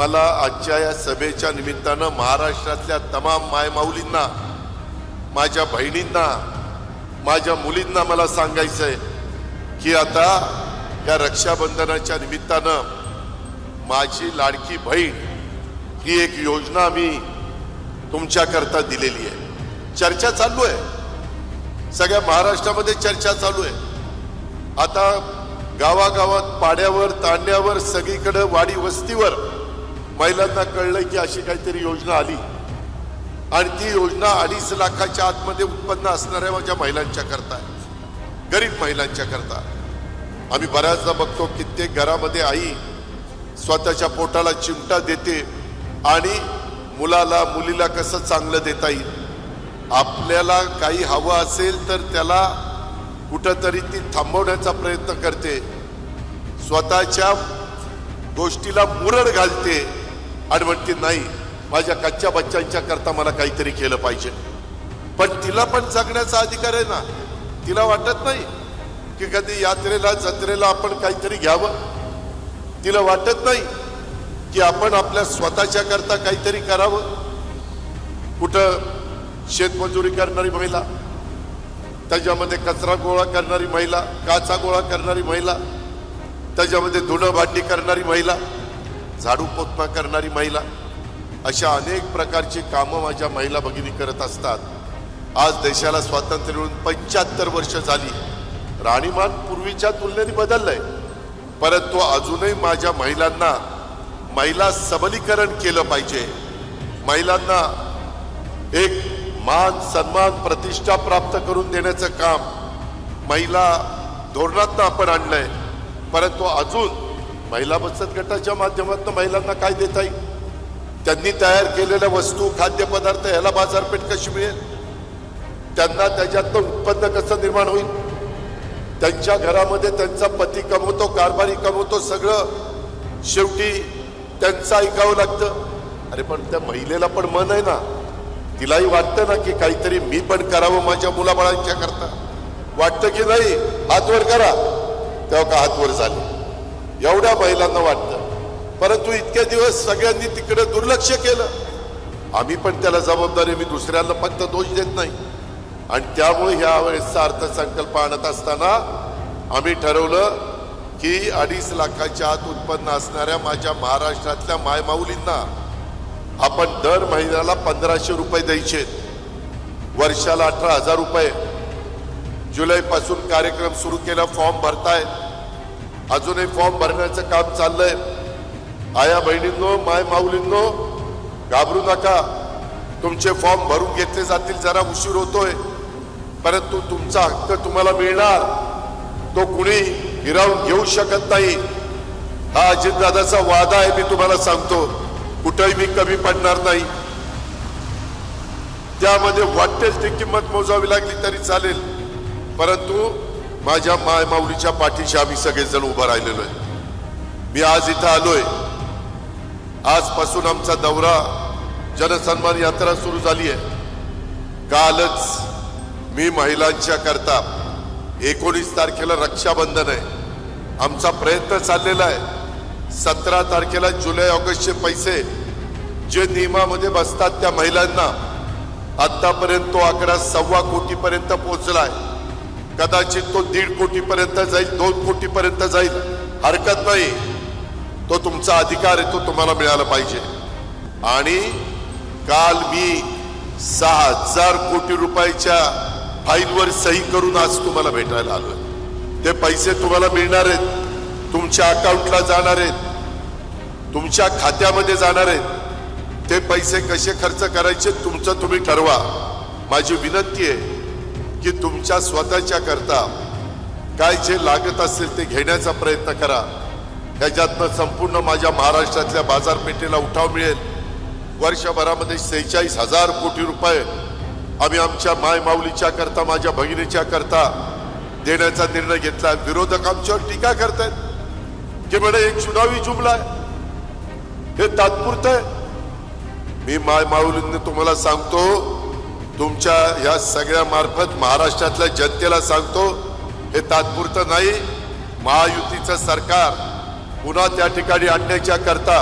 मला आजच्या या सभेच्या निमित्तानं महाराष्ट्रातल्या तमाम मायमाऊलींना माझ्या बहिणींना माझ्या मुलींना मला सांगायचं आहे की आता या रक्षाबंधनाच्या निमित्तानं माझी लाडकी बहीण ही एक योजना मी तुमच्याकरता दिलेली आहे. चर्चा चालू आहे. सगळ्या महाराष्ट्रामध्ये चर्चा चालू आहे. आता गावागावात पाड्यावर तांड्यावर सगळीकडं वाडी वस्तीवर महिलांना कळलं की अशी काहीतरी योजना आली. आणि ती योजना अडीच लाखाच्या आतमध्ये उत्पन्न असणाऱ्या माझ्या महिलांच्या करता. गरीब महिलांच्या करता. आम्ही बऱ्याचदा बघतो कित्येक घरामध्ये आई स्वतःच्या पोटाला चिमटा देते आणि मुलाला मुलीला कसं चांगलं देता येईल? आपल्याला काही हवं असेल तर त्याला कुठंतरी ती थांबवण्याचा प्रयत्न करते. स्वतःच्या गोष्टीला मुरड घालते. आणि नाही. माझ्या कच्च्या बच्चांच्या करता मला काहीतरी केलं पाहिजे. पण तिला पण जगण्याचा अधिकार आहे ना. तिला वाटत नाही की कधी यात्रेला जत्रेला आपण काहीतरी घ्यावं. तिला वाटत नाही की आपण आपल्या स्वतःच्या करता काहीतरी करावं. कुठं शेतमजुरी करणारी महिला त्याच्यामध्ये कचरा गोळा करणारी महिला काचा गोळा करणारी महिला त्याच्यामध्ये धुणं भांडी करणारी महिला झाडू पोतमा करणारी महिला अशा अनेक प्रकारची कामं माझ्या महिला भगिनी करत असतात. आज देशाला स्वातंत्र्य मिळून पंच्याहत्तर वर्ष झाली. राणीमान पूर्वीच्या तुलनेने बदललंय. परंतु अजूनही माझ्या महिलांना महिला सबलीकरण केलं पाहिजे. महिलांना एक मान सन्मान प्रतिष्ठा प्राप्त करून देण्याचं काम महिला धोरणातनं आपण आणलंय. परंतु अजून महिला बचत गटाच्या माध्यमातून महिलांना काय देता येईल? त्यांनी तयार केलेल्या वस्तू खाद्यपदार्थ याला बाजारपेठ कशी मिळेल? त्यांना त्याच्यातनं उत्पन्न कसं निर्माण होईल? त्यांच्या घरामध्ये त्यांचा पती कमवतो कारभारी कमवतो सगळं शेवटी त्यांचं ऐकावं लागतं. अरे पण त्या महिलेला पण मन आहे ना. तिलाही वाटतं ना की काहीतरी मी पण करावं माझ्या मुलाबाळांच्या करता. वाटतं की नाही? हात वर करा. तेव्हा का हात वर झाले? एवढ्या महिलांना वाटतं. परंतु इतके दिवस सगळ्यांनी तिकडे दुर्लक्ष केलं. आम्ही पण त्याला जबाबदारी मी दुसऱ्यांना फक्त दोष देत नाही. आणि त्यामुळे ह्या वेळेसचा अर्थसंकल्प आणत असताना आम्ही ठरवलं की अडीच लाखाच्या आत उत्पन्न असणाऱ्या माझ्या महाराष्ट्रातल्या मायमाऊलींना आपण दर महिन्याला पंधराशे रुपये द्यायचे. वर्षाला अठरा हजार रुपये. जुलैपासून कार्यक्रम सुरू केला फॉर्म भरतायत. अजूनही फॉर्म भरण्याचं काम चाललंय. आया बहिणींनो माय माऊलींनो घाबरू नका. तुमचे फॉर्म भरून घेतले जातील जरा उशीर होतोय. परंतु तुमचा हक्क तुम्हाला मिळणार. तो कुणी हिरावून घेऊ शकत नाही. हा अजितदादाचा वादा आहे मी तुम्हाला सांगतो. कुठेही मी कमी पडणार नाही. त्यामध्ये वाटेल ती किंमत मोजावी लागली तरी चालेल. परंतु माझ्या मायमाऊलीच्या पाठीशी आम्ही सगळेजण उभं राहिलेलो आहे. मी आज इथं आलोय. आजपासून आमचा दौरा जनसन्मान यात्रा सुरू झाली आहे. कालच मी महिलांच्या करता एकोणीस तारखेला रक्षाबंधन आहे. आमचा प्रयत्न चाललेला आहे. सतरा तारखेला जुलै ऑगस्टचे पैसे जे नियमामध्ये बसतात त्या महिलांना आतापर्यंत तो आकडा सव्वा कोटीपर्यंत पोहोचलाय कदाचित तो दीड कोटीपर्यंत जाईल दोन कोटीपर्यंत जाईल. हरकत नाही. तो तुमचा अधिकार आहे तो तुम्हाला मिळाला पाहिजे. आणि काल मी सहा हजार कोटी रुपयाच्या फाईलवर सही करून आज तुम्हाला भेटायला आलो ते पैसे तुम्हाला मिळणार आहेत. तुमच्या अकाउंटला जाणार आहेत. तुमच्या खात्यामध्ये जाणार आहेत. ते पैसे कसे खर्च करायचे तुमचं तुम्ही ठरवा. माझी विनंती आहे की तुमच्या स्वतःच्या करता काय जे लागत असेल ते घेण्याचा प्रयत्न करा. ह्याच्यातनं संपूर्ण माझ्या महाराष्ट्रातल्या बाजारपेठेला उठाव मिळेल. वर्षभरामध्ये सेहेचाळीस हजार कोटी रुपये आम्ही आमच्या माय माऊलीच्या करता माझ्या भगिनीच्या करता देण्याचा निर्णय घेतला. विरोधक आमच्यावर टीका करतायत की म्हणे एक चुनावी जुमला आहे. हे तात्पुरतं आहे. मी माय माऊलींनी तुम्हाला सांगतो तुमच्या या सगळ्यामार्फत महाराष्ट्रातल्या जनतेला सांगतो हे तात्पुरतं नाही. महायुतीचं सरकार पुन्हा त्या ठिकाणी आणण्याच्या करता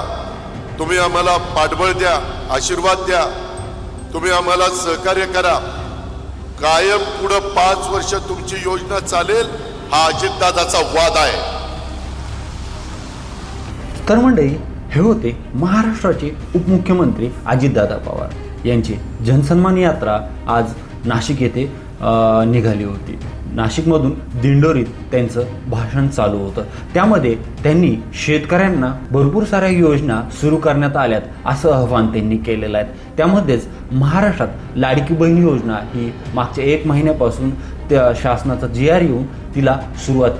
तुम्ही आम्हाला पाठबळ द्या आशीर्वाद द्या. तुम्ही आम्हाला सहकार्य करा. कायम पुढं पाच वर्ष तुमची योजना चालेल हा अजितदादाचा वाद आहे. तर मंडळी हे होते महाराष्ट्राचे उपमुख्यमंत्री अजितदादा पवार. यांची जनसन्मान यात्रा आज नाशिक येथे निघाली होती. नाशिकमधून दिंडोरीत त्यांचं भाषण चालू होतं. त्यामध्ये त्यांनी शेतकऱ्यांना भरपूर साऱ्या योजना सुरू करण्यात आल्यात असं आव्हान त्यांनी केलेलं आहे. त्यामध्येच महाराष्ट्रात लाडकी बहीण योजना ही मागच्या एक महिन्यापासून त्या शासनाचा जी आर येऊन तिला सुरुवात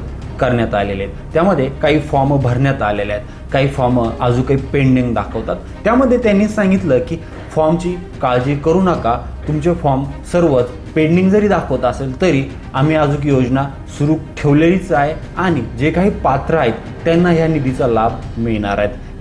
करण्यात आलेले आहेत त्यामध्ये काही फॉर्म भरण्यात आलेले आहेत. काही फॉर्म अजून काही पेंडिंग दाखवतात. त्यामध्ये त्यांनी सांगितलं की फॉर्मची काळजी करू नका. तुमचे फॉर्म सर्वच पेंडिंग जरी दाखवत असेल तरी आम्ही अजून योजना सुरू ठेवलेलीच आहे आणि जे काही पात्र आहेत त्यांना ह्या निधीचा लाभ मिळणार आहेत.